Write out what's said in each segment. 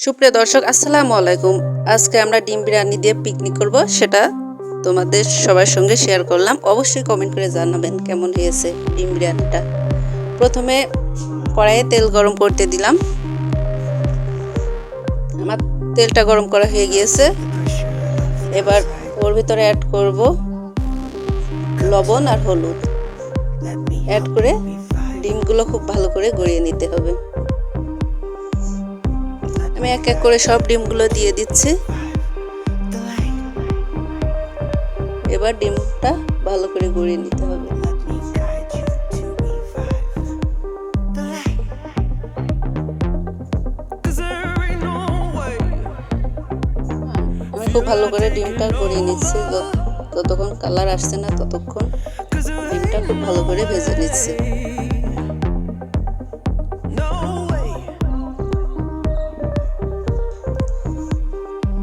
সুপ্রিয় দর্শক, আসসালামু আলাইকুম। আজকে আমরা ডিম বিরিয়ানি দিয়ে পিকনিক করব, সেটা তোমাদের সবার সঙ্গে শেয়ার করলাম। অবশ্যই কমেন্ট করে জানাবেন কেমন হয়েছে ডিম বিরিয়ানিটা। প্রথমে কড়াইয়ে তেল গরম করতে দিলাম। আমার তেলটা গরম করা হয়ে গিয়েছে। এবার ওর ভিতরে অ্যাড করব লবণ আর হলুদ। অ্যাড করে ডিমগুলো খুব ভালো করে গড়িয়ে নিতে হবে। আমি এক এক করে সব ডিমগুলো দিয়ে দিচ্ছি। এবার ডিমটা ভালো করে গড়িয়ে নিতে হবে। খুব ভালো করে ডিমটা গড়িয়ে নিচ্ছি। যত- যতক্ষণ কালার আসছে না ততক্ষণ ডিমটা খুব ভালো করে ভেজে নিচ্ছি।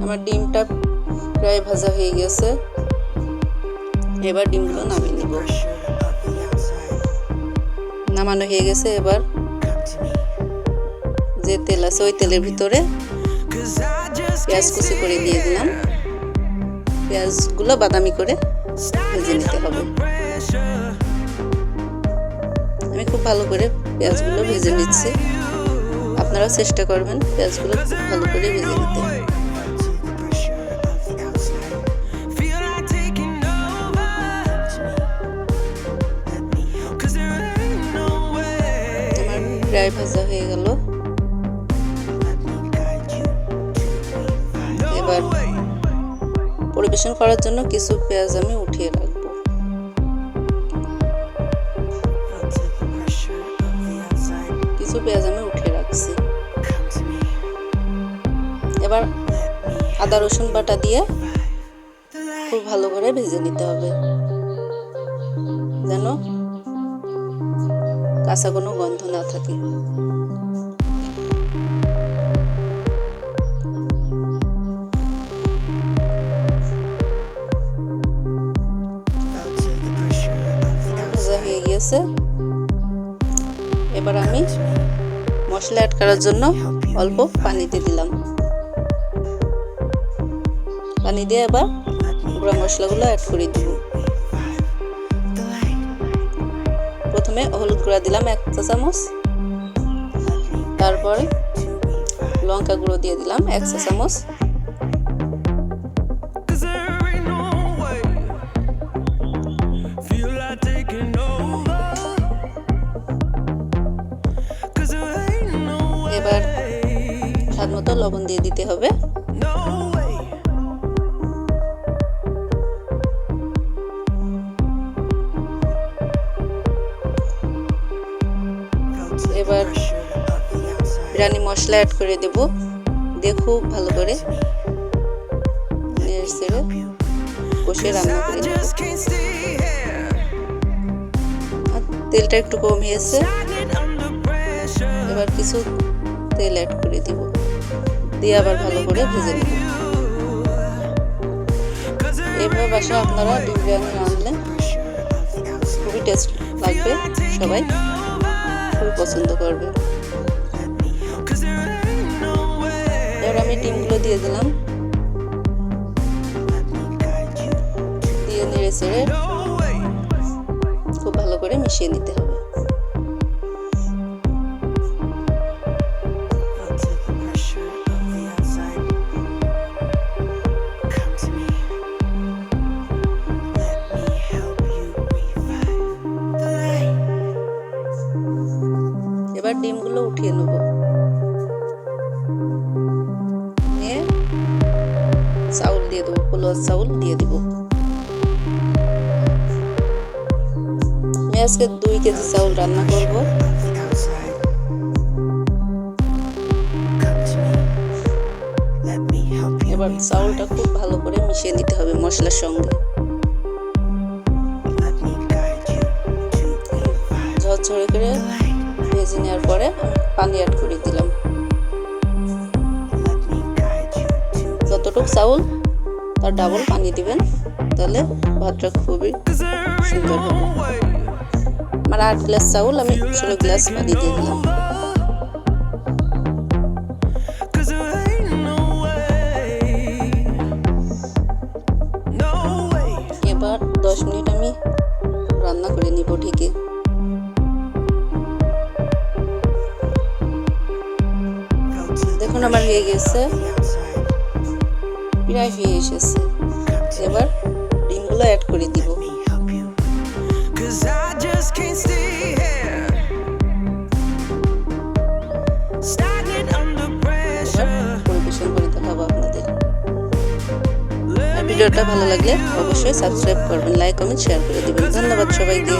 আমার ডিমটা প্রায় ভাজা হয়ে গেছে। এবার ডিমগুলো নামিয়ে নিব। নামানো হয়ে গেছে এবার। যে তেল আছে ওই তেলের ভিতরে পেঁয়াজ কুচি করে দিয়ে দিলাম। পেঁয়াজগুলো বাদামি করে ভেজে নিতে হবে। আমি খুব ভালো করে পেঁয়াজগুলো ভেজে নিচ্ছি। আপনারাও চেষ্টা করবেন পেঁয়াজগুলো খুব ভালো করে ভেজে নিতে। আমার ভাজা হয়ে গেল। এবার পরিবেশন করার জন্য কিছু পেঁয়াজ আমি উঠিয়ে রাখব। কিছু পেঁয়াজ আমি উঠিয়ে রাখছি। এবার আদা রসুন বাটা দিয়ে খুব ভালো করে ভেজে নিতে হবে। কাঁচা কোনো গন্ধ না থাকে। হয়ে গিয়েছে। এবার আমি মশলা অ্যাড করার জন্য অল্প পানি দিয়ে দিলাম। পানি দিয়ে এবার গুঁড়া মশলাগুলো অ্যাড করে দিব। প্রথমে হলুদ গুঁড়া দিলাম এক চা চামচ। তারপরে লঙ্কা গুঁড়ো দিয়ে দিলাম এক চা চামচ। এবার স্বাদ মতো লবণ দিয়ে দিতে হবে। এবার বিরিয়ানি মশলা অ্যাড করে দেব। দিয়ে খুব ভালো করে নেড়ে চেড়ে কষে রান্না করে তেলটা একটু কম হয়েছে। এবার কিছু তেল অ্যাড করে দিব। দিয়ে আবার ভালো করে ভেজে নেব। এভাবে বাসায় আপনারা ডিম বিরিয়ানি রাঁধলে খুবই টেস্ট লাগবে সবাই। খুবই পছন্দ করবে। এবার আমি ডিমগুলো দিয়ে দিলাম। দিয়ে নেড়ে চেড়ে খুব ভালো করে মিশিয়ে নিতে হবে। ডিমগুলো উঠিয়ে নেব। নিয়ে চাউল দিয়ে দেবো পোলোয়া চাউল দিয়ে দিব। আমি আজকে দুই কেজি চাউল রান্না করব। এবার চাউলটা খুব ভালো করে মিশিয়ে নিতে হবে মশলার সঙ্গে। ঝরঝরে করে ভেজে নেওয়ার পরে পানি অ্যাড করে দিলাম। যতটুকু চাউল তার ডাবল পানি দিবেন। তাহলে ভাতটা খুবই সুন্দর হবে। আমার আট গ্লাস চাউল আমি ষোলো গ্লাস পানি দিয়ে দিলাম। এবার দশ মিনিট আমি রান্না করে নিব ঠিকই। এখন আমার হয়ে গেছে। প্রায় হয়ে এসেছে। এবার ডিমগুলো অ্যাড করে দিব। করে আপনাদের। ভিডিওটা ভালো লাগলে অবশ্যই সাবস্ক্রাইব করবেন লাইক কমেন্ট শেয়ার করে দিবেন। ধন্যবাদ সবাইকে।